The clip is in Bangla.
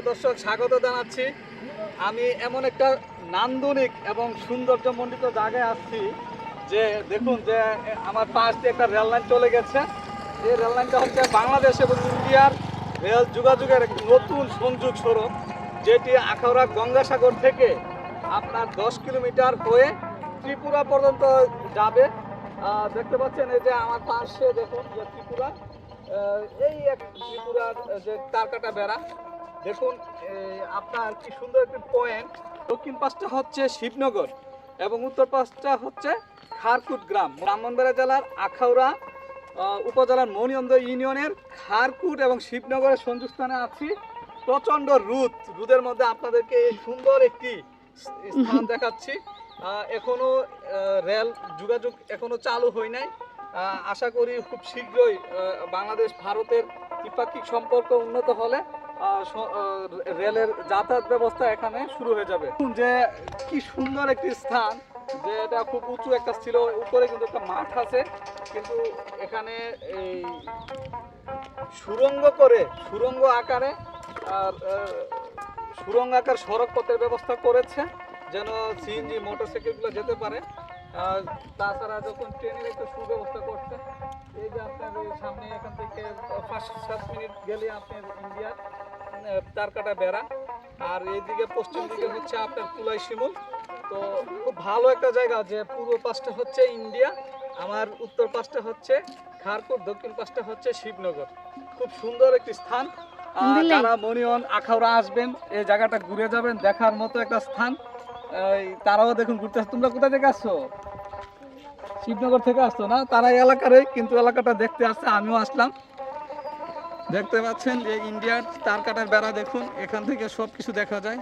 সুপ্রিয় দর্শক, স্বাগত জানাচ্ছি। আমি এমন একটা নান্দনিক এবং সৌন্দর্যমণ্ডিত জায়গায় আসছি যে, দেখুন যে, আমার পাশ দিয়ে একটা রেললাইন চলে গেছে। এই রেললাইনটা হচ্ছে বাংলাদেশ এবং ইন্ডিয়ার রেল যোগাযোগের নতুন সংযোগ সড়ক যেটি আখাউড়া গঙ্গাসাগর থেকে আপনার দশ কিলোমিটার হয়ে ত্রিপুরা পর্যন্ত যাবে। দেখতে পাচ্ছেন এই যে আমার পাশে দেখুন যে ত্রিপুরা। এই এক ত্রিপুরার যে তারকাটা বেড়া দেখুন আপনার কি সুন্দর একটি পয়েন্ট দক্ষিণ পাশটা হচ্ছে শিবনগর এবং উত্তর পাশটা হচ্ছে খারকুট গ্রাম। ব্রাহ্মণবাড়িয়া জেলার আখাউড়া উপজেলার মণিন্দ ইউনিয়নের খারকুট এবং শিবনগরের সংযোগস্থানে আছি। প্রচণ্ড রুদ। রুদের মধ্যে আপনাদেরকে সুন্দর একটি স্থান দেখাচ্ছি। এখনও রেল যোগাযোগ এখনও চালু হয় নাই। আশা করি খুব শীঘ্রই বাংলাদেশ, ভারতের দ্বিপাক্ষিক সম্পর্ক উন্নত হলে রেলের যাতায়াত ব্যবস্থা এখানে শুরু হয়ে যাবে। যে কি সুন্দর একটি স্থান, যে এটা খুব উঁচু একটা ছিল, উপরে কিন্তু একটা মাঠ আছে, কিন্তু এখানে এই সুরঙ্গ করে, সুরঙ্গ আকারে আর সুরঙ্গ আকার সড়ক পথের ব্যবস্থা করেছে, যেন সিএনজি, মোটরসাইকেলগুলো যেতে পারে। আর তাছাড়া যখন ট্রেনের একটা সুব্যবস্থা করছে, এই যে আপনার সামনে এখান থেকে পাঁচ সাত মিনিট গেলে আপনার ইন্ডিয়ার তার কাটা বেড়া। আর এইদিকে পশ্চিম দিকে হচ্ছে আপনার কুলাই শিমুল। তো খুব ভালো একটা জায়গা যে পূর্ব পাশটা হচ্ছে ইন্ডিয়া আমার উত্তর পাশটা হচ্ছে খারকুট দক্ষিণ পাশটা হচ্ছে শিবনগর। খুব সুন্দর একটি স্থান। যারা মনিয়ন আখাউড়া আসবেন এই জায়গাটা ঘুরে যাবেন দেখার মতো একটা স্থান। তারাও দেখুন ঘুরতে আসছে। তোমরা কোথা থেকে আসছো? শিবনগর থেকে আসছো না? তারা এই এলাকারই কিন্তু এলাকাটা দেখতে আসছে আমিও আসলাম। দেখতে পাচ্ছেন যে ইন্ডিয়ার তার কাটার বেড়া দেখুন এখান থেকে সব কিছু দেখা যায়।